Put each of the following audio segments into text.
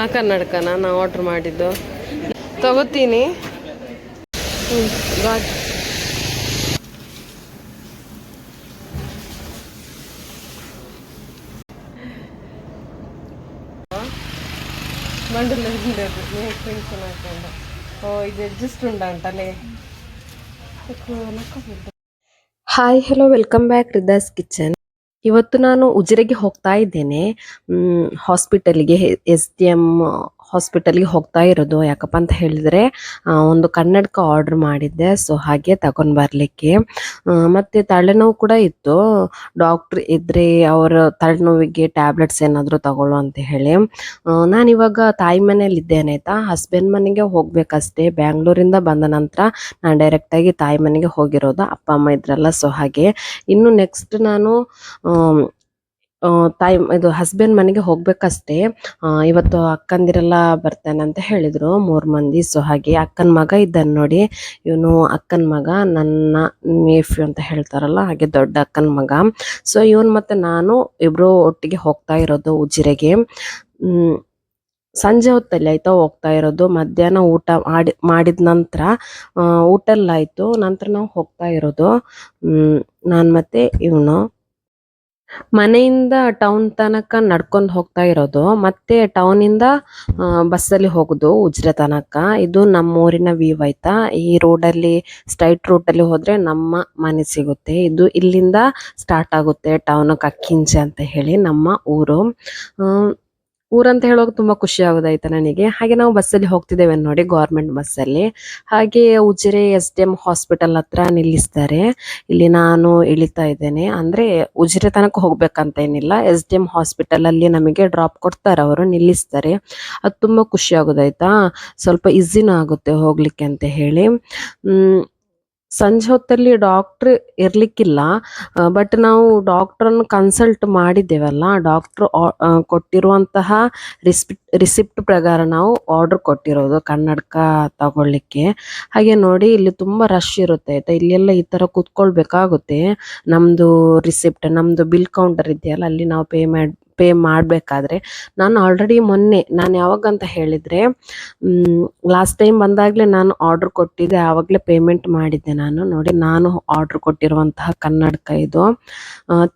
ಹಾಂ ಕನ್ನಡಕ ನಾ ಆರ್ಡ್ರ್ ಮಾಡಿದ್ದು. ತಗೋತೀನಿ. Hi hello welcome back Ridas kitchen ಇವತ್ತು ನಾನು ಉಜಿರೆಗೆ ಹೋಗ್ತಾ ಇದ್ದೇನೆ. ಹಾಸ್ಪಿಟಲ್ಗೆ ಎಸ್ ಡಿ ಎಂ ಹಾಸ್ಪಿಟಲ್ಗೆ ಹೋಗ್ತಾ ಇರೋದು. ಯಾಕಪ್ಪ ಅಂತ ಹೇಳಿದ್ರೆ ಒಂದು ಕನ್ನಡಕ ಆರ್ಡರ್ ಮಾಡಿದ್ದೆ. ಸೊ ಹಾಗೆ ತಗೊಂಡು ಬರಲಿಕ್ಕೆ. ಮತ್ತು ತಲೆನೋವು ಕೂಡ ಇತ್ತು. ಡಾಕ್ಟ್ರ್ ಇದ್ದರೆ ಅವರ ತಲೆನೋವಿಗೆ ಟ್ಯಾಬ್ಲೆಟ್ಸ್ ಏನಾದರೂ ತಗೊಳ್ಳೋ ಅಂತ ಹೇಳಿ. ನಾನು ಇವಾಗ ತಾಯಿ ಮನೇಲಿ ಇದ್ದೇನೆ ಆಯ್ತಾ. ಹಸ್ಬೆಂಡ್ ಮನೆಗೆ ಹೋಗ್ಬೇಕಷ್ಟೇ. ಬ್ಯಾಂಗ್ಳೂರಿಂದ ಬಂದ ನಂತರ ನಾನು ಡೈರೆಕ್ಟಾಗಿ ತಾಯಿ ಮನೆಗೆ ಹೋಗಿರೋದು. ಅಪ್ಪ, ಅಮ್ಮ ಇದ್ರಲ್ಲ. ಸೊ ಹಾಗೆ ಇನ್ನು ನೆಕ್ಸ್ಟ್ ನಾನು ತಾಯಿ, ಇದು ಹಸ್ಬೆಂಡ್ ಮನೆಗೆ ಹೋಗ್ಬೇಕಷ್ಟೇ. ಇವತ್ತು ಅಕ್ಕಂದಿರೆಲ್ಲ ಬರ್ತಾನೆ ಅಂತ ಹೇಳಿದ್ರು. ಮೂರು ಮಂದಿ ಸೊ ಹಾಗೆ ಅಕ್ಕನ ಮಗ ಇದ್ದಾನೆ ನೋಡಿ. ಇವನು ಅಕ್ಕನ ಮಗ, ನನ್ನ ನೇಫ್ಯೂ ಅಂತ ಹೇಳ್ತಾರಲ್ಲ, ಹಾಗೆ ದೊಡ್ಡ ಅಕ್ಕನ ಮಗ. ಸೊ ಇವನು ಮತ್ತೆ ನಾನು ಇಬ್ರು ಒಟ್ಟಿಗೆ ಹೋಗ್ತಾ ಇರೋದು ಉಜಿರೆಗೆ. ಸಂಜೆ ಹೊತ್ತಲ್ಲಿ ಆಯ್ತಾ ಹೋಗ್ತಾ ಇರೋದು. ಮಧ್ಯಾಹ್ನ ಊಟ ಮಾಡಿ, ಮಾಡಿದ ನಂತರ ಊಟ ಎಲ್ಲ ಆಯ್ತು. ನಂತರ ನಾವು ಹೋಗ್ತಾ ಇರೋದು. ನಾನ್ ಮತ್ತೆ ಇವನು. ಮನೆಯಿಂದ ಟೌನ್ ತನಕ ನಡ್ಕೊಂಡು ಹೋಗ್ತಾ ಇರೋದು. ಮತ್ತೆ ಟೌನ್ ಇಂದ ಆ, ಬಸ್ಸಲ್ಲಿ ಹೋಗುದು ಉಜ್ರೆ ತನಕ. ಇದು ನಮ್ಮ ಊರಿನ ವ್ಯೂ ಆಯ್ತಾ? ಈ ರೋಡಲ್ಲಿ ಸ್ಟ್ರೈಟ್ ರೂಟಲ್ಲಿ ಹೋದ್ರೆ ನಮ್ಮ ಮನೆ ಸಿಗುತ್ತೆ. ಇದು ಇಲ್ಲಿಂದ ಸ್ಟಾರ್ಟ್ ಆಗುತ್ತೆ ಟೌನ್ ಕಕ್ಕಿಂಚೆ ಅಂತ ಹೇಳಿ ನಮ್ಮ ಊರು. ಊರಂತ ಹೇಳುವಾಗ ತುಂಬಾ ಖುಷಿ ಆಗೋದಾಯ್ತು ನನಗೆ? ಹಾಗೆ ನಾವು ಬಸ್ಸಲ್ಲಿ ಹೋಗ್ತಿದ್ದೇವೆ ನೋಡಿ ಗೌರ್ಮೆಂಟ್ ಬಸ್ಸಲ್ಲಿ ಹಾಗೆ Ujire S D M hospital ಹತ್ರ ನಿಲ್ಲಿಸ್ತಾರೆ. ಇಲ್ಲಿ ನಾನು ಇಳಿತಾ ಇದ್ದೇನೆ. ಅಂದ್ರೆ ಉಜಿರೆ ತನಕ ಹೋಗ್ಬೇಕಂತ ಏನಿಲ್ಲ. ಎಸ್ ಡಿ ಎಂ ಹಾಸ್ಪಿಟಲ್ ಅಲ್ಲಿ ನಮಗೆ ಡ್ರಾಪ್ ಕೊಡ್ತಾರೆ ಅವರು, ನಿಲ್ಲಿಸ್ತಾರೆ. ಅದು ತುಂಬಾ ಖುಷಿ ಆಗೋದಾಯ್ತಾ? ಸ್ವಲ್ಪ ಈಸಿನೂ ಆಗುತ್ತೆ ಹೋಗ್ಲಿಕ್ಕೆ ಅಂತ ಹೇಳಿ. ಸಂಜೆ ಹೊತ್ತಲ್ಲಿ ಡಾಕ್ಟ್ರ್ ಇರ್ಲಿಕ್ಕಿಲ್ಲ. ಬಟ್ ನಾವು ಡಾಕ್ಟ್ರನ್ನು ಕನ್ಸಲ್ಟ್ ಮಾಡಿದ್ದೇವಲ್ಲ. ಡಾಕ್ಟ್ರು ಕೊಟ್ಟಿರುವಂತಹ ರಿಸಿಪ್ಟ್ ರಿಸಿಪ್ಟ್ ಪ್ರಕಾರ ನಾವು ಆರ್ಡರ್ ಕೊಟ್ಟಿರೋದು ಕನ್ನಡಕ ತಗೊಳ್ಳಿಕ್ಕೆ. ಹಾಗೆ ನೋಡಿ, ಇಲ್ಲಿ ತುಂಬಾ ರಶ್ ಇರುತ್ತೆ. ಆಯ್ತಾ? ಇಲ್ಲೆಲ್ಲ ಈ ತರ ಕುತ್ಕೊಳ್ಬೇಕಾಗುತ್ತೆ. ನಮ್ದು ರಿಸಿಪ್ಟ್ ನಮ್ದು ಬಿಲ್ ಕೌಂಟರ್ ಇದೆಯಲ್ಲ, ಅಲ್ಲಿ ನಾವು ಪೇ ಮಾಡಿ ಪೇ ಮಾಡಬೇಕಾದ್ರೆ ನಾನು ಆಲ್ರೆಡಿ ಮೊನ್ನೆ, ನಾನು ಯಾವಾಗಂತ ಹೇಳಿದ್ರೆ ಲಾಸ್ಟ್ ಟೈಮ್ ಬಂದಾಗಲೇ ನಾನು ಆರ್ಡರ್ ಕೊಟ್ಟಿದ್ದೆ, ಆವಾಗಲೇ ಪೇಮೆಂಟ್ ಮಾಡಿದ್ದೆ ನಾನು. ನೋಡಿ, ನಾನು ಆರ್ಡರ್ ಕೊಟ್ಟಿರುವಂತಹ ಕನ್ನಡಕ ಇದು.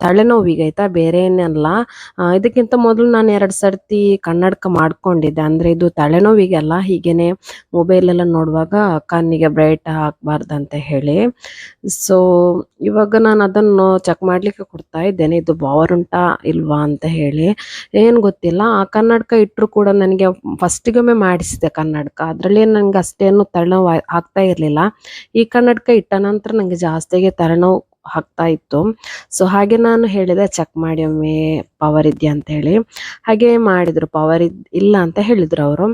ತಲೆನೋವಿಗೆ ಆಯ್ತಾ ಬೇರೆ ಏನಲ್ಲ ಇದಕ್ಕಿಂತ ಮೊದಲು ನಾನು ಎರಡು ಸರ್ತಿ ಕನ್ನಡಕ ಮಾಡ್ಕೊಂಡಿದ್ದೆ. ಅಂದ್ರೆ ಇದು ತಲೆನೋವಿಗೆಲ್ಲ ಹೀಗೇನೆ ಮೊಬೈಲ್ ಎಲ್ಲ ನೋಡುವಾಗ ಕಣ್ಣಿಗೆ ಬ್ರೈಟ್ ಹಾಕಬಾರ್ದಂತ ಹೇಳಿ. ಸೊ ಇವಾಗ ನಾನು ಅದನ್ನು ಚೆಕ್ ಮಾಡ್ಲಿಕ್ಕೆ ಕೊಡ್ತಾ ಇದ್ದೇನೆ. ಇದು ಪವರ್ ಉಂಟಾ ಇಲ್ವಾ ಅಂತ ಹೇಳಿ. ಏನು ಗೊತ್ತಿಲ್ಲ. ಆ ಕನ್ನಡಕ ಇಟ್ಟರು ಕೂಡ ನನಗೆ ಫಸ್ಟಿಗೊಮ್ಮೆ ಮಾಡಿಸಿದೆ ಕನ್ನಡಕ. ಅದರಲ್ಲಿ ನಂಗೆ ಅಷ್ಟೇನು ತಲೆನೋವು ಆಗ್ತಾ ಇರ್ಲಿಲ್ಲ. ಈ ಕನ್ನಡಕ ಇಟ್ಟ ನಂತರ ನನಗೆ ಜಾಸ್ತಿಗೆ ತಲೆನೋವು ಆಗ್ತಾ ಇತ್ತು ಸೊ ಹಾಗೆ ನಾನು ಹೇಳಿದೆ, ಚೆಕ್ ಮಾಡಿ ಒಮ್ಮೆ ಪವರ್ ಇದೆಯಾ? ಅಂತ ಹೇಳಿ. ಹಾಗೆ ಮಾಡಿದ್ರು. ಪವರ್ ಇದ್, ಇಲ್ಲ ಅಂತ ಹೇಳಿದ್ರು ಅವರು.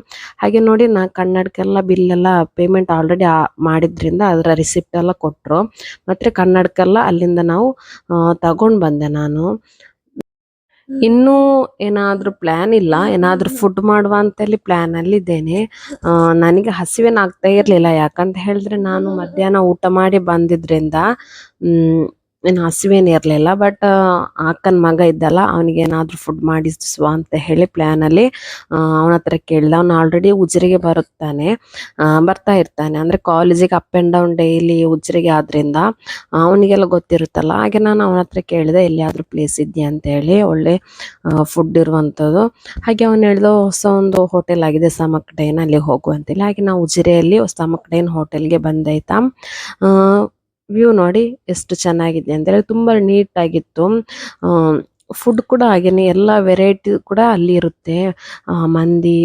ಹಾಗೆ ನೋಡಿ, ನಾ ಕನ್ನಡಕ್ಕೆಲ್ಲ ಬಿಲ್ ಎಲ್ಲ ಪೇಮೆಂಟ್ ಆಲ್ರೆಡಿ ಮಾಡಿದ್ರಿಂದ ಅದರ ರಿಸಿಪ್ಟ್ ಎಲ್ಲ ಕೊಟ್ಟರು ಮತ್ತೆ ಕನ್ನಡಕ್ಕೆಲ್ಲ ಅಲ್ಲಿಂದ ನಾವು ತಗೊಂಡ್ ಬಂದೆ ನಾನು. ಇನ್ನೂ ಏನಾದ್ರೂ ಪ್ಲಾನ್ ಇಲ್ಲ? ಏನಾದ್ರೂ ಫುಡ್ ಮಾಡುವ ಅಂತೇಳಿ ಪ್ಲಾನ್ ಅಲ್ಲಿ ಇದ್ದೇನೆ ನನಗೆ ಹಸಿವೇನು ಆಗ್ತಾ ಇರ್ಲಿಲ್ಲ. ಯಾಕಂತ ಹೇಳಿದ್ರೆ ನಾನು ಮಧ್ಯಾಹ್ನ ಊಟ ಮಾಡಿ ಬಂದಿದ್ರಿಂದ, ಹ್ಮ್ ಏನು ಹಸಿವೇನು ಇರಲಿಲ್ಲ ಬಟ್ ಅಕ್ಕನ ಮಗ ಇದ್ದಲ್ಲ, ಅವನಿಗೆ ಏನಾದ್ರೂ ಫುಡ್ ಮಾಡಿಸುವ ಅಂತ ಹೇಳಿ ಪ್ಲ್ಯಾನಲ್ಲಿ ಅವನ ಹತ್ರ ಕೇಳಿದ. ಅವನು ಆಲ್ರೆಡಿ ಉಜಿರೆಗೆ ಬರುತ್ತಾನೆ. ಬರ್ತಾ ಇರ್ತಾನೆ. ಅಂದರೆ ಕಾಲೇಜಿಗೆ ಅಪ್ ಆ್ಯಂಡ್ ಡೌನ್ ಡೈಲಿ ಉಜಿರೆಗೆ ಆದ್ರಿಂದ ಅವನಿಗೆಲ್ಲ ಗೊತ್ತಿರುತ್ತಲ್ಲ. ಹಾಗೆ ನಾನು ಅವನ ಹತ್ರ ಕೇಳಿದೆ, ಎಲ್ಲಿಯಾದರೂ ಪ್ಲೇಸ್ ಇದೆಯಾ? ಅಂತ ಹೇಳಿ, ಒಳ್ಳೆ ಫುಡ್ ಇರುವಂಥದ್ದು ಹಾಗೆ ಅವನು ಹೇಳಿದ, ಹೊಸ ಒಂದು ಹೋಟೆಲ್ ಆಗಿದೆ, ಸಮಕ್ ಡೈನ್ ಅಲ್ಲಿ ಹೋಗು ಅಂತೇಳಿ ಹಾಗೆ ನಾವು ಉಜಿರೆಯಲ್ಲಿ, ಸಮಕ್ ಡೈನ್ ಹೋಟೆಲ್ಗೆ ಬಂದಾಯ್ತಾ ವ್ಯೂ ನೋಡಿ ಎಷ್ಟು ಚೆನ್ನಾಗಿದೆ ಅಂತ ಹೇಳಿ ತುಂಬಾ ನೀಟ್ ಆಗಿತ್ತು ಫುಡ್ ಕೂಡ ಹಾಗೇನೆ ಎಲ್ಲ ವೆರೈಟಿ ಕೂಡ ಅಲ್ಲಿ ಇರುತ್ತೆ. ಮಂದಿ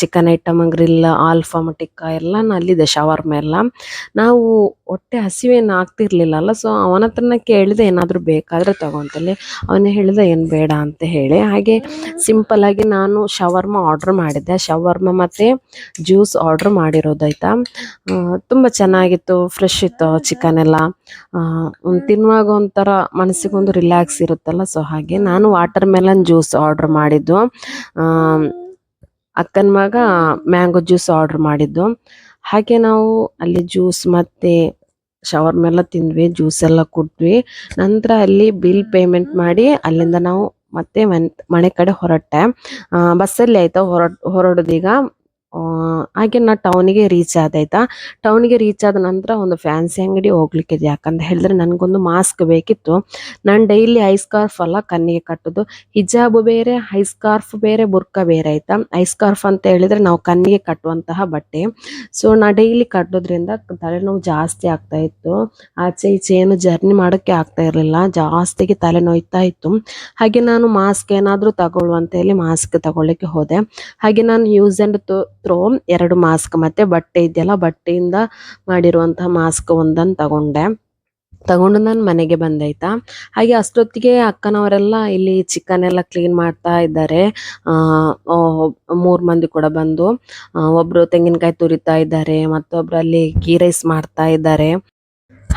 ಚಿಕನ್ ಐಟಮ್ ಗ್ರಿಲ್ ಆಲ್ಫಾ ಟಿಕ್ಕ ಎಲ್ಲ ಅಲ್ಲಿದೆ ಶವರ್ಮ ಎಲ್ಲ. ನಾವು ಹೊಟ್ಟೆ ಹಸಿವೇನು ಆಗ್ತಿರ್ಲಿಲ್ಲ ಅಲ್ಲ ಸೊ ಅವನ ಹತ್ರನ ಕೇಳಿದೆ ಏನಾದರೂ ಬೇಕಾದರೆ ತಗೊಂತಲ್ಲಿ. ಅವನೇ ಹೇಳಿದೆ, ಏನು ಬೇಡ ಅಂತ ಹೇಳಿ. ಹಾಗೆ ಸಿಂಪಲ್ ಆಗಿ ನಾನು ಶವರ್ಮ ಆರ್ಡ್ರ್ ಮಾಡಿದ್ದೆ. ಶವರ್ಮ ಮತ್ತು ಜ್ಯೂಸ್ ಆರ್ಡ್ರ್ ಮಾಡಿರೋದಾಯ್ತಾ ತುಂಬ ಚೆನ್ನಾಗಿತ್ತು ಫ್ರೆಶ್ ಇತ್ತು ಚಿಕನ್ ಎಲ್ಲ. ತಿನ್ನುವಾಗ ಒಂಥರ ಮನಸ್ಸಿಗೊಂದು ರಿಲ್ಯಾಕ್ಸ್ ಇರುತ್ತಲ್ಲ ಸೊ ಹಾಗೆ ನಾನು ವಾಟರ್ ಮೆಲನ್ ಜ್ಯೂಸ್ ಆರ್ಡರ್ ಮಾಡಿದ್ದು. ಅಕ್ಕನ ಮಗ ಮ್ಯಾಂಗೋ ಜ್ಯೂಸ್ ಆರ್ಡರ್ ಮಾಡಿದ್ದು. ಹಾಗೆ ನಾವು ಅಲ್ಲಿ ಜ್ಯೂಸ್ ಮತ್ತೆ ಶವರ್ಮೆಲ್ಲ ತಿಂದ್ವಿ ಜ್ಯೂಸ್ ಎಲ್ಲ ಕುಡಿದ್ವಿ ನಂತರ ಅಲ್ಲಿ ಬಿಲ್ ಪೇಮೆಂಟ್ ಮಾಡಿ ಅಲ್ಲಿಂದ ನಾವು ಮತ್ತೆ ಮನ್ ಕಡೆ ಹೊರಟೆ. ಬಸ್ಸಲ್ಲಿ ಆಯಿತಾ, ಹೊರ, ಹೊರಡೋದೀಗ. ಹಾಗೆ ನಾ ಟೌನಿಗೆ ರೀಚ್ ಆದಾಯ್ತಾ ಟೌನಿಗೆ ರೀಚ್ ಆದ ನಂತರ ಒಂದು ಫ್ಯಾನ್ಸಿ ಅಂಗಡಿ ಹೋಗ್ಲಿಕ್ಕಿದೆ. ಯಾಕಂತ ಹೇಳಿದ್ರೆ ನನಗೊಂದು ಮಾಸ್ಕ್ ಬೇಕಿತ್ತು. ನಾನು ಡೈಲಿ ಐ ಸ್ಕಾರ್ಫ್ ಅಲ್ಲ, ಕಣ್ಣಿಗೆ ಕಟ್ಟೋದು. ಹಿಜಾಬ್ ಬೇರೆ ಐ ಸ್ಕಾರ್ಫ್ ಬೇರೆ, ಬುರ್ಕ ಬೇರೆ, ಆಯ್ತಾ? ಐ ಸ್ಕಾರ್ಫ್ ಅಂತ ಹೇಳಿದ್ರೆ ನಾವು ಕಣ್ಣಿಗೆ ಕಟ್ಟುವಂತಹ ಬಟ್ಟೆ. ಸೊ ನಾ ಡೈಲಿ ಕಟ್ಟೋದ್ರಿಂದ ತಲೆನೋವು ಜಾಸ್ತಿ ಆಗ್ತಾ ಇತ್ತು. ಆಚೆ ಈಚೆ ಏನು ಜರ್ನಿ ಮಾಡೋಕ್ಕೆ ಆಗ್ತಾ ಇರಲಿಲ್ಲ. ಜಾಸ್ತಿಗೆ ತಲೆನೋಯ್ತಾ ಇತ್ತು. ಹಾಗೆ ನಾನು ಮಾಸ್ಕ್ ಏನಾದರೂ ತಗೊಳ್ಳುವಂತ ಹೇಳಿ ಮಾಸ್ಕ್ ತಗೊಳ್ಳಿಕ್ಕೆ ಹೋದೆ. ಹಾಗೆ ನಾನು ಯೂಸ್ ಅಂಡ್ ಥ್ರೋ ಎರಡು ಮಾಸ್ಕ್, ಮತ್ತೆ ಬಟ್ಟೆ ಇದೆಯಲ್ಲ, ಬಟ್ಟೆಯಿಂದ ಮಾಡಿರುವಂತಹ ಮಾಸ್ಕ್ ಒಂದನ್ನು ತಗೊಂಡೆ. ತಗೊಂಡು ನಾನು ಮನೆಗೆ ಬಂದಾಯ್ತಾ? ಹಾಗೆ ಅಷ್ಟೊತ್ತಿಗೆ ಅಕ್ಕನವರೆಲ್ಲ ಇಲ್ಲಿ ಚಿಕನ್ ಎಲ್ಲ ಕ್ಲೀನ್ ಮಾಡ್ತಾ ಇದ್ದಾರೆ. ಮೂರು ಮಂದಿ ಕೂಡ ಬಂದು ಒಬ್ಬರು ತೆಂಗಿನಕಾಯಿ ತುರಿತಾ ಇದ್ದಾರೆ, ಮತ್ತೊಬ್ರು ಅಲ್ಲಿ ಗೀ ರೈಸ್ ಮಾಡ್ತಾ ಇದ್ದಾರೆ.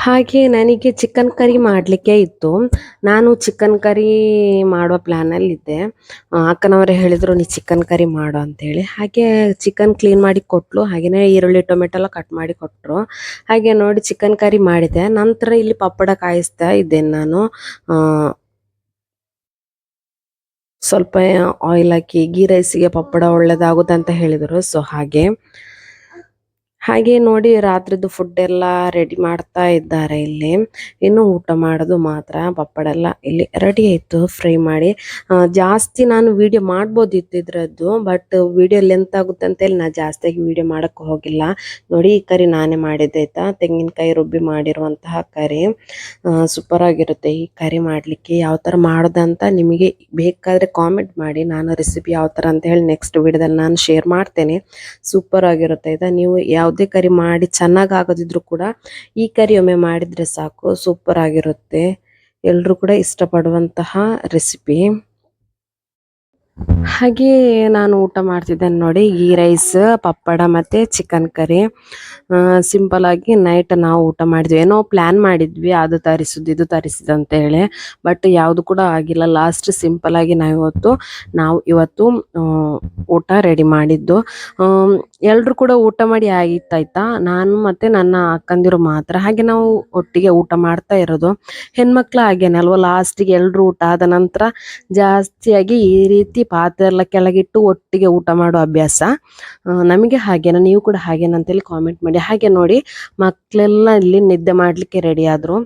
ಹಾಗೆ ನನಗೆ ಚಿಕನ್ ಕರಿ ಮಾಡಲಿಕ್ಕೆ ಇತ್ತು. ನಾನು ಚಿಕನ್ ಕರಿ ಮಾಡುವ ಪ್ಲ್ಯಾನಲ್ಲಿದ್ದೆ ಅಕ್ಕನವರೇ ಹೇಳಿದ್ರು, ನೀ ಚಿಕನ್ ಕರಿ ಮಾಡು ಅಂತೇಳಿ. ಹಾಗೆ ಚಿಕನ್ ಕ್ಲೀನ್ ಮಾಡಿ ಕೊಟ್ಟಲು ಹಾಗೆಯೇ ಈರುಳ್ಳಿ, ಟೊಮೆಟೊ ಎಲ್ಲ ಕಟ್ ಮಾಡಿ ಕೊಟ್ಟರು ಹಾಗೆ ನೋಡಿ ಚಿಕನ್ ಕರಿ ಮಾಡಿದೆ ನಂತರ ಇಲ್ಲಿ ಪಪ್ಪಡ ಕಾಯಿಸ್ತಾ ಇದ್ದೇನೆ ನಾನು. ಸ್ವಲ್ಪ ಆಯಿಲ್ ಹಾಕಿ ಗೀ ರೈಸಿಗೆ ಪಪ್ಪಡ ಒಳ್ಳೆಯದಾಗುತ್ತೆ ಅಂತ ಹೇಳಿದರು. ಸೊ ಹಾಗೆ ಹಾಗೆ ನೋಡಿ ರಾತ್ರಿದು ಫುಡ್ ಎಲ್ಲ ರೆಡಿ ಮಾಡ್ತಾ ಇದ್ದಾರೆ ಇಲ್ಲಿ. ಇನ್ನು ಊಟ ಮಾಡೋದು ಮಾತ್ರ. ಪಪ್ಪಡ ಎಲ್ಲ ಇಲ್ಲಿ ರೆಡಿ ಆಯಿತು ಫ್ರೈ ಮಾಡಿ. ಜಾಸ್ತಿ ನಾನು ವಿಡಿಯೋ ಮಾಡ್ಬೋದಿತ್ತು ಇದ್ರದ್ದು ಬಟ್ ವಿಡಿಯೋ ಲೆಂತ್ ಆಗುತ್ತೆ ಅಂತೇಳಿ ನಾನು ಜಾಸ್ತಿಯಾಗಿ ವಿಡಿಯೋ ಮಾಡೋಕ್ಕೆ ಹೋಗಿಲ್ಲ. ನೋಡಿ ಈ ಕರಿ ನಾನೇ ಮಾಡಿದ್ದೆ, ಆಯ್ತಾ? ತೆಂಗಿನಕಾಯಿ ರುಬ್ಬಿ ಮಾಡಿರುವಂತಹ ಕರಿ. ಸೂಪರ್ ಆಗಿರುತ್ತೆ ಈ ಕರಿ ಮಾಡಲಿಕ್ಕೆ. ಯಾವ ಥರ ಮಾಡೋದಂತ ನಿಮಗೆ ಬೇಕಾದರೆ ಕಾಮೆಂಟ್ ಮಾಡಿ. ನಾನು ರೆಸಿಪಿ ಯಾವ ಥರ ಅಂತ ಹೇಳಿ ನೆಕ್ಸ್ಟ್ ವಿಡಿಯೋದಲ್ಲಿ ನಾನು ಶೇರ್ ಮಾಡ್ತೇನೆ. ಸೂಪರ್ ಆಗಿರುತ್ತೆ, ಆಯ್ತಾ? ನೀವು ಯಾವುದೇ ಕರಿ ಮಾಡಿ ಚೆನ್ನಾಗಿ ಆಗೋದಿದ್ರು ಕೂಡ ಈ ಕರಿ ಒಮ್ಮೆ ಮಾಡಿದ್ರೆ ಸಾಕು ಸೂಪರ್ ಆಗಿರುತ್ತೆ ಎಲ್ಲರೂ ಕೂಡ ಇಷ್ಟಪಡುವಂತಹ ರೆಸಿಪಿ ಹಾಗೆ ನಾನು ಊಟ ಮಾಡ್ತಿದ್ದೇನೆ ನೋಡಿ ಈ ರೈಸ್ ಪಪ್ಪಡ ಮತ್ತು ಚಿಕನ್ ಕರಿ ಸಿಂಪಲ್ ಆಗಿ ನೈಟ್ ನಾವು ಊಟ ಮಾಡಿದ್ವಿ. ಏನೋ ಪ್ಲಾನ್ ಮಾಡಿದ್ವಿ, ಅದು ತರಿಸಿದ್ದು ಇದು ತರಿಸಿದ್ದು ಅಂತೇಳಿ ಬಟ್ ಯಾವುದು ಕೂಡ ಆಗಿಲ್ಲ. ಲಾಸ್ಟ್ ಸಿಂಪಲ್ ಆಗಿ ನಾವು ಇವತ್ತು ನಾವು ಇವತ್ತು ಊಟ ರೆಡಿ ಮಾಡಿದ್ದು. ಎಲ್ಲರೂ ಕೂಡ ಊಟ ಮಾಡಿ ಆಗಿತ್ತಾಯ್ತಾ ನಾನು ಮತ್ತೆ ನನ್ನ ಅಕ್ಕಂದಿರು ಮಾತ್ರ. ಹಾಗೆ ನಾವು ಒಟ್ಟಿಗೆ ಊಟ ಮಾಡ್ತಾ ಇರೋದು. ಹೆಣ್ಮಕ್ಳು ಹಾಗೇನೆ ಅಲ್ವಾ? ಲಾಸ್ಟಿಗೆ ಎಲ್ಲರೂ ಊಟ ಆದ ನಂತರ ಜಾಸ್ತಿಯಾಗಿ ಈ ರೀತಿ ಪಾತ್ರೆ ಎಲ್ಲ ಕೆಳಗಿಟ್ಟು ಒಟ್ಟಿಗೆ ಊಟ ಮಾಡೋ ಅಭ್ಯಾಸ. ನಮಗೆ ಹಾಗೇನ, ನೀವು ಕೂಡ ಹಾಗೇನ ಅಂತೇಳಿ ಕಾಮೆಂಟ್ ಮಾಡಿ. ಹಾಗೆ ನೋಡಿ ಮಕ್ಕಳೆಲ್ಲ ಇಲ್ಲಿ ನಿದ್ದೆ ಮಾಡಲಿಕ್ಕೆ ರೆಡಿ ಆದರು.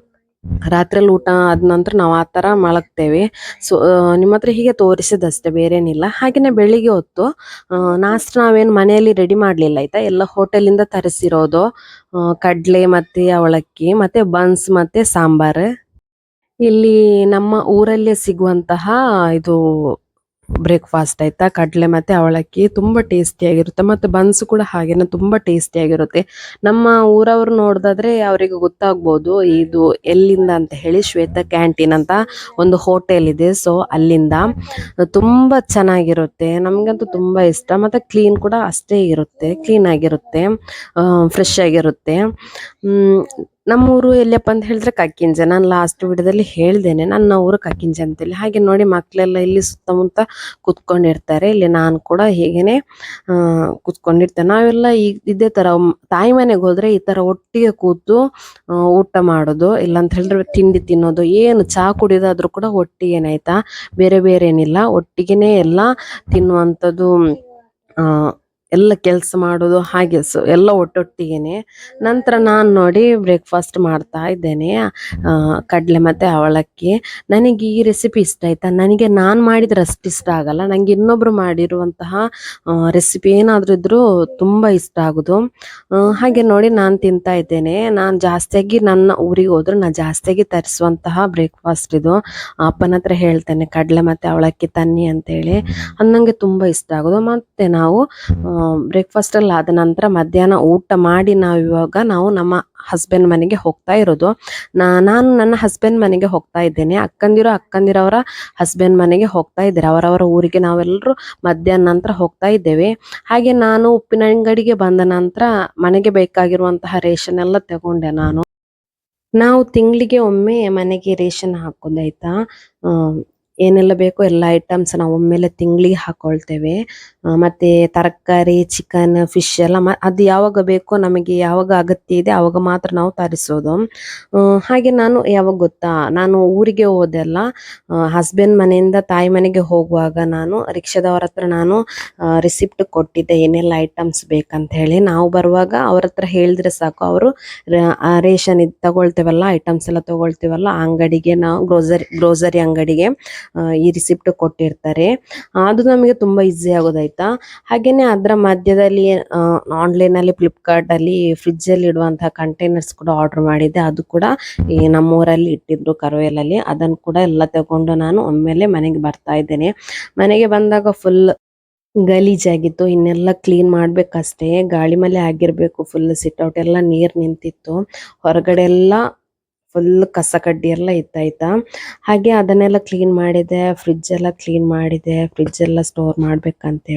ರಾತ್ರಿಯಲ್ಲಿ ಊಟ ಆದ ನಂತರ ನಾವು ಆ ಥರ ಮಲಗ್ತೇವೆ. ಸೊ ನಿಮ್ಮ ಹತ್ರ ಹೀಗೆ ತೋರಿಸಿದಷ್ಟೇ ಬೇರೇನಿಲ್ಲ. ಹಾಗೆಯೇ ಬೆಳಿಗ್ಗೆ ಹೊತ್ತು ನಾಷ್ಟ ನಾವೇನು ಮನೆಯಲ್ಲಿ ರೆಡಿ ಮಾಡಲಿಲ್ಲ, ಆಯಿತಾ? ಎಲ್ಲ ಹೋಟೆಲಿಂದ ತರಿಸಿರೋದು ಕಡಲೆ ಮತ್ತು ಅವಲಕ್ಕಿ, ಮತ್ತೆ ಬನ್ಸ್, ಮತ್ತೆ ಸಾಂಬಾರು. ಇಲ್ಲಿ ನಮ್ಮ ಊರಲ್ಲೇ ಸಿಗುವಂತಹ ಇದು ಬ್ರೇಕ್ಫಾಸ್ಟ್ ಆಯಿತಾ, ಕಡಲೆ ಮತ್ತು ಅವಲಕ್ಕಿ, ತುಂಬ ಟೇಸ್ಟಿಯಾಗಿರುತ್ತೆ. ಮತ್ತು ಬನ್ಸ್ ಕೂಡ ಹಾಗೇನೆ ತುಂಬ ಟೇಸ್ಟಿಯಾಗಿರುತ್ತೆ. ನಮ್ಮ ಊರವರು ನೋಡಿದಾದ್ರೆ ಅವರಿಗೆ ಗೊತ್ತಾಗ್ಬೋದು, ಇದು ಎಲ್ಲಿಂದ ಅಂತ ಹೇಳಿ ಶ್ವೇತ ಕ್ಯಾಂಟೀನ್ ಅಂತ ಒಂದು ಹೋಟೆಲ್ ಇದೆ. ಸೊ ಅಲ್ಲಿಂದ ತುಂಬ ಚೆನ್ನಾಗಿರುತ್ತೆ. ನಮಗಂತೂ ತುಂಬ ಇಷ್ಟ. ಮತ್ತು ಕ್ಲೀನ್ ಕೂಡ ಅಷ್ಟೇ ಇರುತ್ತೆ. ಕ್ಲೀನಾಗಿರುತ್ತೆ ಫ್ರೆಶ್ ಆಗಿರುತ್ತೆ. ನಮ್ಮೂರು ಎಲ್ಲಪ್ಪ ಅಂತ ಹೇಳಿದ್ರೆ ಕಕ್ಕಿಂಜೆ. ನಾನು ಲಾಸ್ಟ್ ವಿಡಿಯೋದಲ್ಲಿ ಹೇಳ್ದೇನೆ, ನನ್ನ ಊರು ಕಕ್ಕಿಂಜೆ ಅಂತೇಳಿ. ಹಾಗೆ ನೋಡಿ ಮಕ್ಕಳೆಲ್ಲ ಇಲ್ಲಿ ಸುತ್ತಮುತ್ತ ಕುತ್ಕೊಂಡಿರ್ತಾರೆ. ಇಲ್ಲಿ ನಾನು ಕೂಡ ಹೀಗೇನೆ ಕುತ್ಕೊಂಡಿರ್ತೇನೆ. ನಾವೆಲ್ಲ ಈ, ಇದೇ ಥರ ತಾಯಿ ಮನೆಗೆ ಹೋದರೆ ಈ ಥರ ಒಟ್ಟಿಗೆ ಕೂತು ಊಟ ಮಾಡೋದು ಇಲ್ಲ ಅಂತ ಹೇಳಿದ್ರೆ ತಿಂಡಿ ತಿನ್ನೋದು, ಏನು ಚಹಾ ಕುಡಿಯೋದಾದ್ರೂ ಕೂಡ ಒಟ್ಟಿಗೆ ಆಯ್ತಾ? ಬೇರೆ ಬೇರೆ ಏನಿಲ್ಲ ಒಟ್ಟಿಗೆನೇ ಎಲ್ಲ ತಿನ್ನುವಂಥದ್ದು ಎಲ್ಲ ಕೆಲಸ ಮಾಡೋದು ಹಾಗೆ ಸೊ ಎಲ್ಲ ಒಟ್ಟೊಟ್ಟಿಗೆನೆ. ನಂತರ ನಾನು ನೋಡಿ ಬ್ರೇಕ್ಫಾಸ್ಟ್ ಮಾಡ್ತಾ ಇದ್ದೇನೆ. ಕಡಲೆ ಮತ್ತು ಅವಲಕ್ಕಿ ನನಗೆ ಈ ರೆಸಿಪಿ ಇಷ್ಟ ಆಯ್ತಾ? ನನಗೆ ನಾನು ಮಾಡಿದ್ರೆ ಅಷ್ಟು ಇಷ್ಟ ಆಗಲ್ಲ. ನನಗೆ ಇನ್ನೊಬ್ರು ಮಾಡಿರುವಂತಹ ರೆಸಿಪಿ ಏನಾದರೂ ಇದ್ದರೂ ತುಂಬ ಇಷ್ಟ ಆಗೋದು. ಹಾಗೆ ನೋಡಿ ನಾನು ತಿಂತಾ ಇದ್ದೇನೆ. ನಾನು ಜಾಸ್ತಿಯಾಗಿ ನನ್ನ ಊರಿಗೆ ಹೋದ್ರೆ ನಾನು ಜಾಸ್ತಿಯಾಗಿ ತರಿಸುವಂತಹ ಬ್ರೇಕ್ಫಾಸ್ಟ್ ಇದು. ಅಪ್ಪನ ಹತ್ರ ಹೇಳ್ತೇನೆ, ಕಡಲೆ ಮತ್ತು ಅವಲಕ್ಕಿ ತನ್ನಿ ಅಂತೇಳಿ. ಅದು ನನಗೆ ತುಂಬ ಇಷ್ಟ ಆಗೋದು. ಮತ್ತು ನಾವು ಬ್ರೇಕ್ಫಾಸ್ಟ್ ಎಲ್ಲ ಆದ ನಂತರ ಮಧ್ಯಾಹ್ನ ಊಟ ಮಾಡಿ ನಾವು ಇವಾಗ ನಾವು ನಮ್ಮ ಹಸ್ಬೆಂಡ್ ಮನೆಗೆ ಹೋಗ್ತಾ ಇರೋದು. ನಾನು ನನ್ನ ಹಸ್ಬೆಂಡ್ ಮನೆಗೆ ಹೋಗ್ತಾ ಇದ್ದೇನೆ. ಅಕ್ಕಂದಿರೋ, ಅಕ್ಕಂದಿರವರ ಹಸ್ಬೆಂಡ್ ಮನೆಗೆ ಹೋಗ್ತಾ ಇದ್ದಾರೆ. ಅವರವರ ಊರಿಗೆ ನಾವೆಲ್ಲರೂ ಮಧ್ಯಾಹ್ನ ನಂತರ ಹೋಗ್ತಾ ಇದ್ದೇವೆ. ಹಾಗೆ ನಾನು ಉಪ್ಪಿನ ಅಂಗಡಿಗೆ ಬಂದ ನಂತರ ಮನೆಗೆ ಬೇಕಾಗಿರುವಂತಹ ರೇಷನ್ ಎಲ್ಲ ತಗೊಂಡೆ ನಾನು. ನಾವು ತಿಂಗಳಿಗೆ ಒಮ್ಮೆ ಮನೆಗೆ ರೇಷನ್ ಹಾಕೋದಾಯ್ತಾ ಏನೆಲ್ಲ ಬೇಕೋ ಎಲ್ಲ ಐಟಮ್ಸ್ ನಾವು ಒಮ್ಮೆಲೆ ತಿಂಗಳಿಗೆ ಹಾಕೊಳ್ತೇವೆ. ಮತ್ತೆ ತರಕಾರಿ ಚಿಕನ್ ಫಿಶ್ ಎಲ್ಲ ಮ- ಅದು ಯಾವಾಗ ಬೇಕೋ ನಮಗೆ ಯಾವಾಗ ಅಗತ್ಯ ಇದೆ ಆವಾಗ ಮಾತ್ರ ನಾವು ತರಿಸೋದು. ಹಾಗೆ ನಾನು ಯಾವಾಗ ಗೊತ್ತಾ, ನಾನು ಊರಿಗೆ ಹೋದೆಲ್ಲ ಹಸ್ಬೆಂಡ್ ಮನೆಯಿಂದ ತಾಯಿ ಮನೆಗೆ ಹೋಗುವಾಗ ನಾನು ರಿಕ್ಷಾದವ್ರ ಹತ್ರ ನಾನು ರಿಸಿಪ್ಟ್ ಕೊಟ್ಟಿದ್ದೆ ಏನೆಲ್ಲ ಐಟಮ್ಸ್ ಬೇಕಂತ ಹೇಳಿ. ನಾವು ಬರುವಾಗ ಅವ್ರ ಹತ್ರ ಹೇಳಿದ್ರೆ ಸಾಕು, ಅವರು ರೇಷನ್ ಇದು ತಗೊಳ್ತೇವಲ್ಲ ಐಟಮ್ಸ್ ಎಲ್ಲ ತಗೊಳ್ತೇವಲ್ಲ, ಅಂಗಡಿಗೆ ನಾವು ಗ್ರೋಸರಿ ಗ್ರೋಸರಿ ಅಂಗಡಿಗೆ. ಈ ರಿಸಿಪ್ಟ್ ಕೊಟ್ಟಿರ್ತಾರೆ. ಅದು ನಮಗೆ ತುಂಬ ಈಸಿ ಆಗೋದಾಯ್ತಾ? ಹಾಗೇನೆ ಅದರ ಮಧ್ಯದಲ್ಲಿ ಆನ್ಲೈನಲ್ಲಿ ಫ್ಲಿಪ್ಕಾರ್ಟಲ್ಲಿ ಫ್ರಿಜ್ಜಲ್ಲಿ ಇಡುವಂತಹ ಕಂಟೈನರ್ಸ್ ಕೂಡ ಆರ್ಡರ್ ಮಾಡಿದ್ದೆ. ಅದು ಕೂಡ, ಈ ನಮ್ಮೂರಲ್ಲಿ ಇಟ್ಟಿದ್ರು ಕರವೇಲಲ್ಲಿ. ಅದನ್ನು ಕೂಡ ಎಲ್ಲ ತಗೊಂಡು ನಾನು ಒಮ್ಮೆಲೆ ಮನೆಗೆ ಬರ್ತಾ ಇದ್ದೇನೆ. ಮನೆಗೆ ಬಂದಾಗ ಫುಲ್ ಗಲೀಜಾಗಿತ್ತು ಇನ್ನೆಲ್ಲ ಕ್ಲೀನ್ ಮಾಡ್ಬೇಕಷ್ಟೇ. ಗಾಳಿ ಮೇಲೆ ಆಗಿರಬೇಕು ಫುಲ್ ಸಿಟ್ಔಟ್ ಎಲ್ಲ ನೀರು ನಿಂತಿತ್ತು. ಹೊರಗಡೆ ಎಲ್ಲ ಫುಲ್ ಕಸ ಕಡ್ಡಿ ಎಲ್ಲ ಇತ್ತಾಯ್ತಾ ಹಾಗೆ ಅದನ್ನೆಲ್ಲ ಕ್ಲೀನ್ ಮಾಡಿದೆ ಫ್ರಿಡ್ಜ್ ಎಲ್ಲ ಕ್ಲೀನ್ ಮಾಡಿದೆ ಫ್ರಿಡ್ಜ್ ಎಲ್ಲ ಸ್ಟೋರ್ ಮಾಡ್ಬೇಕಂತ ಹೇಳಿ